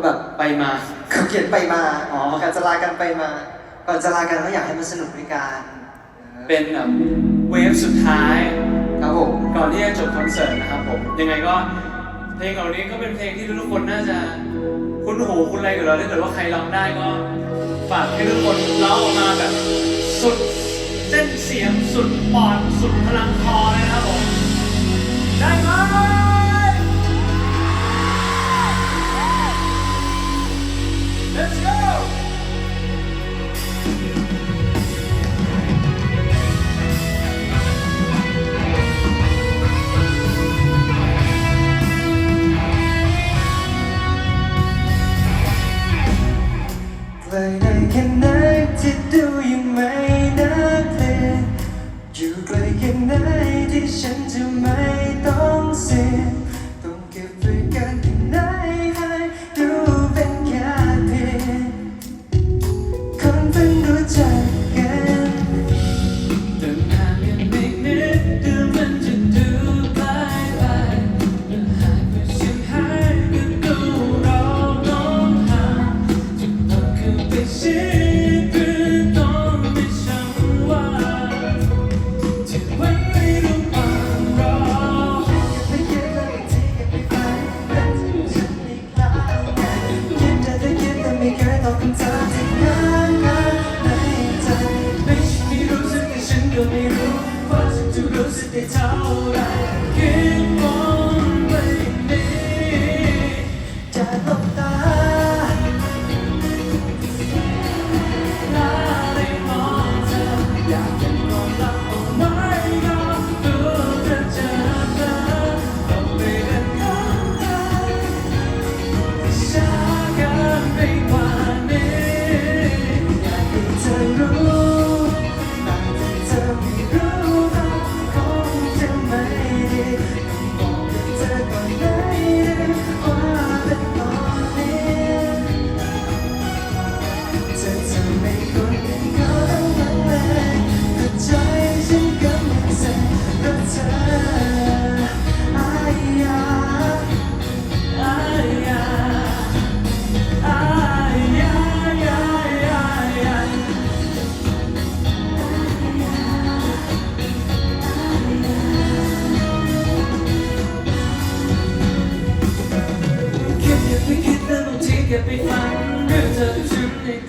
ก็แบบไปมาเขาเขียนไปมาอ๋อก่อนจะลากันไปมาก่อนจะลากันเขาอยากให้มันสนุกด้วยกันเป็นแบบเวฟสุดท้ายครับผมก่อนที่จะจบคอนเสิร์ตนะครับผมยังไงก็เพลงเหล่านี้ก็เป็นเพลงที่ทุกคนน่าจะคุ้นหูคุ้นอะไรอยู่แล้วถ้าเกิดว่าใครร้องได้ก็ฝากให้ทุกคนร้องออกมาแบบสุดเส้นเสียงสุดปอดสุดพลังคอ ไปได้แค่ไหนที่ดูยังไม่น่าเกลียอยู่ไกลแค่ไหนที่ฉันจะ รู้สึกได้เท่าไหร คิดอย่าไปคิดแต่บางทีแค่ไปฝันเรื่องเธอกับฉันใน